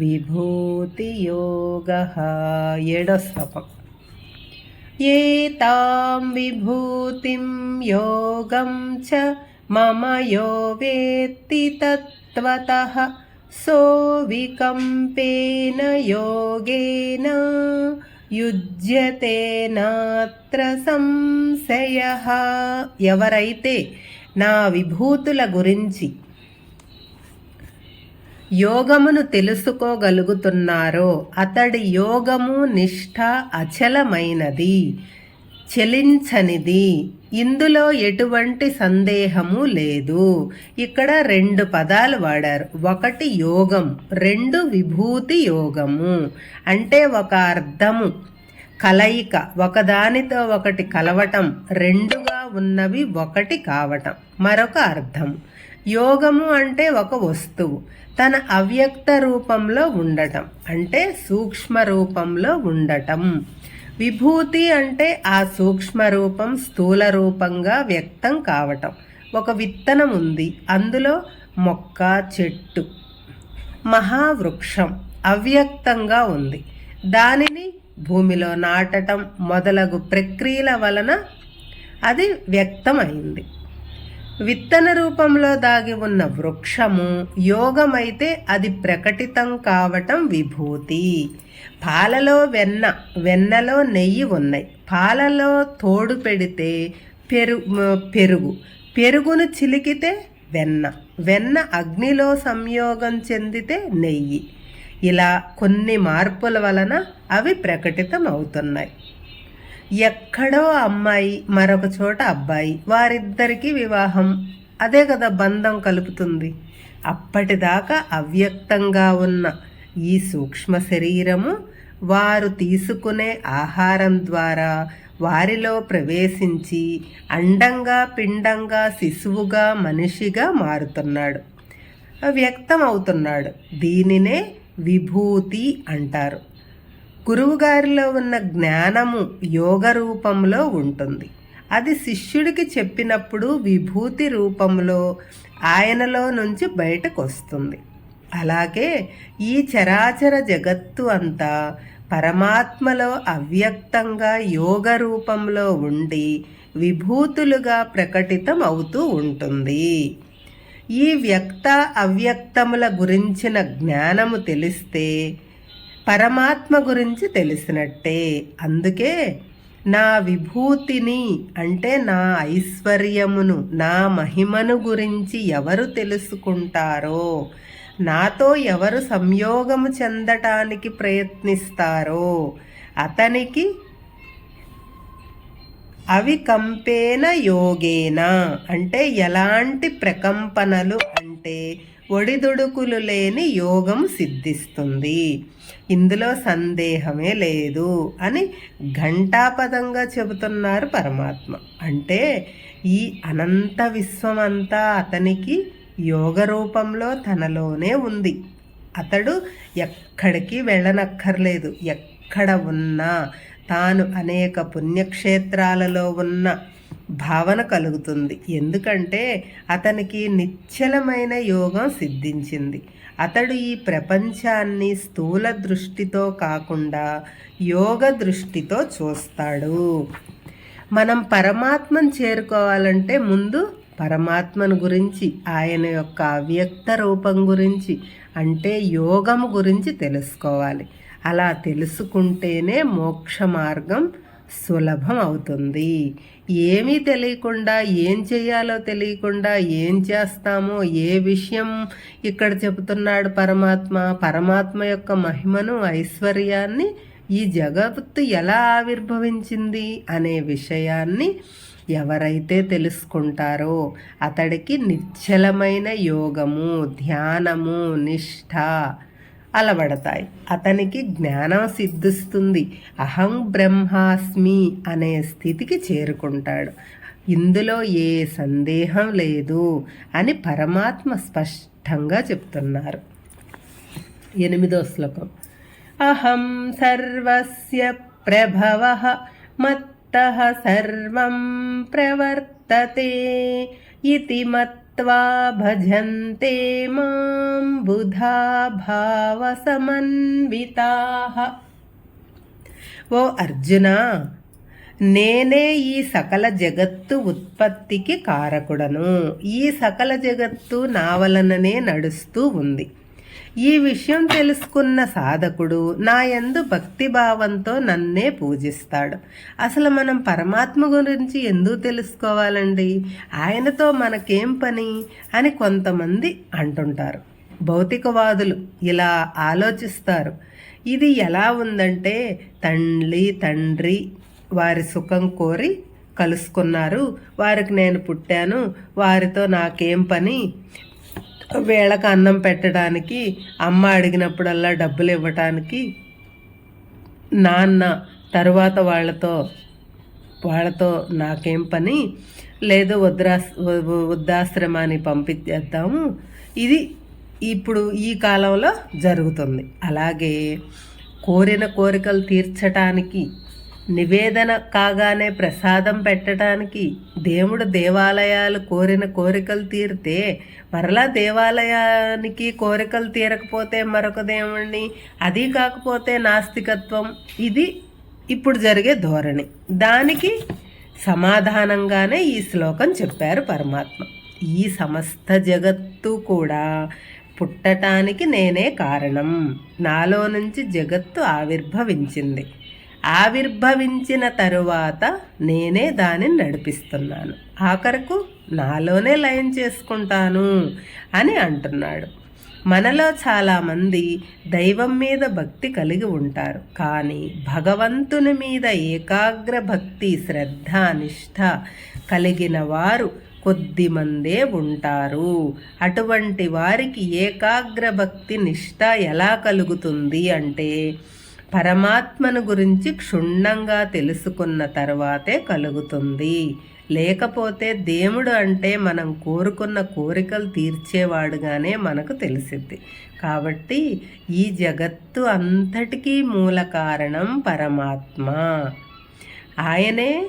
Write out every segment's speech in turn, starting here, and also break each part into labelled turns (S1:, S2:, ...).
S1: విభూతియోగः ఏడో శ్లోకం ఏతాం విభూతిం యోగం చ మమ యో వేత్తి తత్వతః సోవికంపేన యోగేన యుజ్యతే నాత్ర సంశయ ఎవరైతే నా విభూతుల గురించి యోగమును తెలుసుకోగలుగుతున్నారో అతడి యోగము నిష్ఠ అచలమైనది చెలించనిది. ఇందులో ఎటువంటి సందేహము లేదు. ఇక్కడ రెండు పదాలు వాడారు. ఒకటి యోగం రెండు విభూతి యోగము. అంటే ఒక అర్థము కలయిక. ఒకదానితో ఒకటి కలవటం రెండుగా ఉన్నవి ఒకటి కావటం. మరొక అర్థం యోగము అంటే ఒక వస్తువు. తన అవ్యక్త రూపంలో ఉండటం అంటే సూక్ష్మ రూపంలో ఉండటం. విభూతి అంటే ఆ సూక్ష్మ రూపం స్థూల రూపంగా వ్యక్తం కావటం. ఒక విత్తనం ఉంది అందులో మొక్క చెట్టు మహావృక్షం అవ్యక్తంగా ఉంది. దానిని భూమిలో నాటటం మొదలగు ప్రక్రియల వలన అది వ్యక్తమైంది. విత్తన రూపంలో దాగి ఉన్న వృక్షము యోగమైతే అది ప్రకటితం కావటం విభూతి. పాలలో వెన్న వెన్నలో నెయ్యి ఉన్నాయి. పాలలో తోడు పెడితే పెరుగు పెరుగు. పెరుగును చిలికితే వెన్న. వెన్న అగ్నిలో సంయోగం చెందితే నెయ్యి. ఇలా కొన్ని మార్పుల వలన అవి ప్రకటితం అవుతున్నాయి ఎక్కడో అమ్మాయి మరొక చోట అబ్బాయి. వారిద్దరికీ వివాహం. అదే కదా బంధం కలుపుతుంది. అప్పటిదాకా అవ్యక్తంగా ఉన్న ఈ సూక్ష్మ శరీరము వారు తీసుకునే ఆహారం ద్వారా వారిలో ప్రవేశించి అండంగా పిండంగా శిశువుగా మనిషిగా మారుతున్నాడు. వ్యక్తం అవుతున్నాడు దీనినే విభూతి అంటారు. గురువుగారిలో ఉన్న జ్ఞానము యోగ రూపంలో ఉంటుంది. అది శిష్యుడికి చెప్పినప్పుడు విభూతి రూపంలో ఆయనలో నుంచి బయటకు వస్తుంది. అలాగే ఈ చరాచర జగత్తు అంతా పరమాత్మలో అవ్యక్తంగా యోగ రూపంలో ఉండి విభూతులుగా ప్రకటితం అవుతూ ఉంటుంది. ఈ వ్యక్త అవ్యక్తముల గురించిన జ్ఞానము తెలిస్తే పరమాత్మ గురించి తెలిసినట్టే. అందుకే నా విభూతిని అంటే నా ఐశ్వర్యమును నా మహిమను గురించి ఎవరు తెలుసుకుంటారో నాతో ఎవరు సంయోగము చెందటానికి ప్రయత్నిస్తారో అతనికి అవి కంపేన యోగేనా అంటే ఎలాంటి ప్రకంపనలు అంటే ఒడిదుడుకులు లేని యోగం సిద్ధిస్తుంది. ఇందులో సందేహమే లేదు అని ఘంటాపదంగా చెబుతున్నారు పరమాత్మ. అంటే ఈ అనంత విశ్వమంతా అతనికి యోగ రూపంలో తనలోనే ఉంది. అతడు ఎక్కడికి వెళ్ళనక్కర్లేదు. ఎక్కడ ఉన్నా తాను అనేక పుణ్యక్షేత్రాలలో ఉన్న భావన కలుగుతుంది. ఎందుకంటే అతనికి నిశ్చలమైన యోగం సిద్ధించింది. అతడు ఈ ప్రపంచాన్ని స్థూల దృష్టితో కాకుండా యోగ దృష్టితో చూస్తాడు. మనం పరమాత్మను చేరుకోవాలంటే ముందు పరమాత్మను గురించి ఆయన యొక్క అవ్యక్త రూపం గురించి అంటే యోగము గురించి తెలుసుకోవాలి. అలా తెలుసుకుంటేనే మోక్ష మార్గం సులభం అవుతుంది. ఏమీ తెలియకుండా ఏం చేయాలో తెలియకుండా ఏం చేస్తామో ఏ విషయం ఇక్కడ చెబుతున్నాడు పరమాత్మ పరమాత్మ యొక్క మహిమను ఐశ్వర్యాన్ని ఈ జగత్తు ఎలా ఆవిర్భవించింది అనే విషయాన్ని ఎవరైతే తెలుసుకుంటారో అతడికి నిశ్చలమైన యోగము ధ్యానము నిష్ఠ అలవడతాయి. అతనికి జ్ఞానం సిద్ధిస్తుంది. అహం బ్రహ్మాస్మి అనే స్థితికి చేరుకుంటాడు. ఇందులో ఏ సందేహం లేదు అని పరమాత్మ స్పష్టంగా చెప్తున్నారు. ఎనిమిదో శ్లోకం. అహం సర్వస్య ప్రభవ మత్త సర్వం ప్రవర్తతే. ఇతి త్వా భజంతే మాం బుధా భావసమన్వితాః ఓ అర్జున నేనే ఈ సకల జగత్తు ఉత్పత్తికి కారకుడను. ఈ సకల జగత్తు నా వలననే నడుస్తూ ఉంది. ఈ విషయం తెలుసుకున్న సాధకుడు నా యందు భక్తిభావంతో నన్నే పూజిస్తాడు. అసలు మనం పరమాత్మ గురించి ఎందుకు తెలుసుకోవాలండి? ఆయనతో మనకేం పని? అని కొంతమంది అంటుంటారు. భౌతికవాదులు ఇలా ఆలోచిస్తారు. ఇది ఎలా ఉందంటే తండ్రి తండ్రి వారి సుఖం కోరి కలుసుకున్నారు. వారికి నేను పుట్టాను. వారితో నాకేం పని? వీళ్ళకి అన్నం పెట్టడానికి అమ్మ అడిగినప్పుడల్లా డబ్బులు ఇవ్వటానికి నాన్న తరువాత వాళ్ళతో వాళ్ళతో నాకేం పని? లేదు వృద్ధాస్ వృద్ధాశ్రమాన్ని పంపించేద్దాము ఇది ఇప్పుడు ఈ కాలంలో జరుగుతుంది. అలాగే కోరిన కోరికలు తీర్చటానికి నివేదన కాగానే ప్రసాదం పెట్టడానికి దేవుడు దేవాలయాలు కోరిన కోరికలు తీరితే మరలా దేవాలయానికి కోరికలు తీరకపోతే మరొక దేవుణ్ణి అది కాకపోతే నాస్తికత్వం. ఇది ఇప్పుడు జరిగే ధోరణి. దానికి సమాధానంగానే ఈ శ్లోకం చెప్పారు పరమాత్మ. ఈ సమస్త జగత్తు కూడా పుట్టటానికి నేనే కారణం. నాలో నుంచి జగత్తు ఆవిర్భవించింది. ఆవిర్భవించిన తరువాత నేనే దానిని నడిపిస్తున్నాను. ఆఖరకు నాలోనే లయం చేసుకుంటాను అని అంటున్నాడు. మనలో చాలామంది దైవం మీద భక్తి కలిగి ఉంటారు. కానీ భగవంతుని మీద ఏకాగ్ర భక్తి శ్రద్ధ నిష్ఠ కలిగిన వారు కొద్దిమందే ఉంటారు. అటువంటి వారికి ఏకాగ్ర భక్తి నిష్ఠ ఎలా కలుగుతుంది అంటే పరమాత్మను గురించి క్షుణ్ణంగా తెలుసుకున్న తర్వాతే కలుగుతుంది. లేకపోతే దేవుడు అంటే మనం కోరుకున్న కోరికలు తీర్చేవాడుగానే మనకు తెలిసిద్ది. కాబట్టి ఈ జగత్తు అంతటికీ మూల కారణం పరమాత్మ. ఆయనే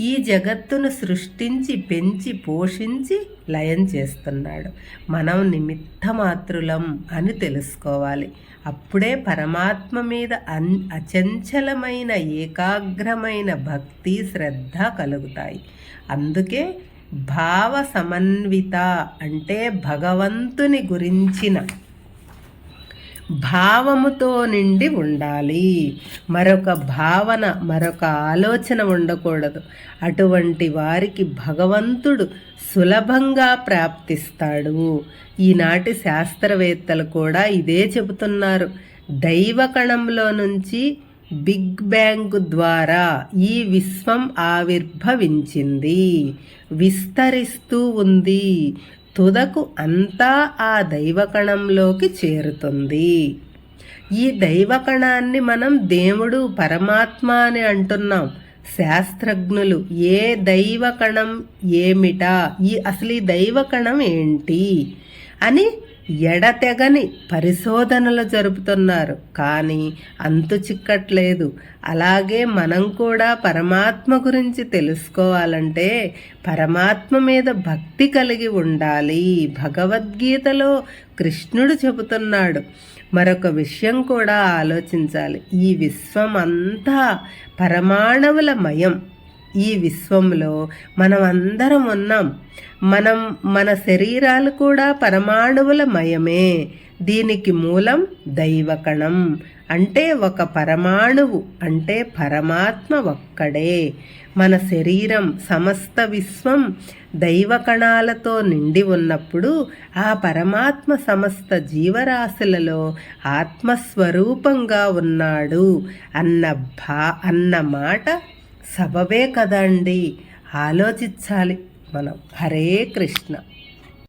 S1: ఈ జగత్తును సృష్టించి పెంచి పోషించి లయం చేస్తున్నాడు. మనం నిమిత్త మాత్రులం అని తెలుసుకోవాలి. అప్పుడే పరమాత్మ మీద అన్ అచంచలమైన ఏకాగ్రమైన భక్తి శ్రద్ధ కలుగుతాయి. అందుకే భావ సమన్విత అంటే భగవంతుని గురించిన భావముతో నిండి ఉండాలి. మరొక భావన మరొక ఆలోచన ఉండకూడదు. అటువంటి వారికి భగవంతుడు సులభంగా ప్రాప్తిస్తాడు. ఈనాటి శాస్త్రవేత్తలు కూడా ఇదే చెబుతున్నారు. దైవకణంలో నుంచి బిగ్ బ్యాంగ్ ద్వారా ఈ విశ్వం ఆవిర్భవించింది. విస్తరిస్తూ ఉంది. తుదకు అంతా ఆ దైవకణంలోకి చేరుతుంది. ఈ దైవకణాన్ని మనం దేవుడు పరమాత్మ అని అంటున్నాం. శాస్త్రజ్ఞులు ఏ దైవకణం ఏమిటా? ఈ అసలు ఈ దైవకణం ఏంటి? అని ఎడతెగని పరిశోధనలు జరుపుతున్నారు. కానీ అంతు చిక్కట్లేదు. అలాగే మనం కూడా పరమాత్మ గురించి తెలుసుకోవాలంటే పరమాత్మ మీద భక్తి కలిగి ఉండాలి. భగవద్గీతలో కృష్ణుడు చెబుతున్నాడు. మరొక విషయం కూడా ఆలోచించాలి. ఈ విశ్వం అంతా పరమాణవుల మయం. ఈ విశ్వంలో మనం అందరం ఉన్నాం. మనం మన శరీరాలు కూడా పరమాణువుల మయమే. దీనికి మూలం దైవకణం. అంటే ఒక పరమాణువు అంటే పరమాత్మ ఒక్కడే. మన శరీరం సమస్త విశ్వం దైవకణాలతో నిండి ఉన్నప్పుడు ఆ పరమాత్మ సమస్త జీవరాశులలో ఆత్మస్వరూపంగా ఉన్నాడు అన్న భా అన్న మాట సబబే కదండి? ఆలోచించాలి మనం. హరే కృష్ణ.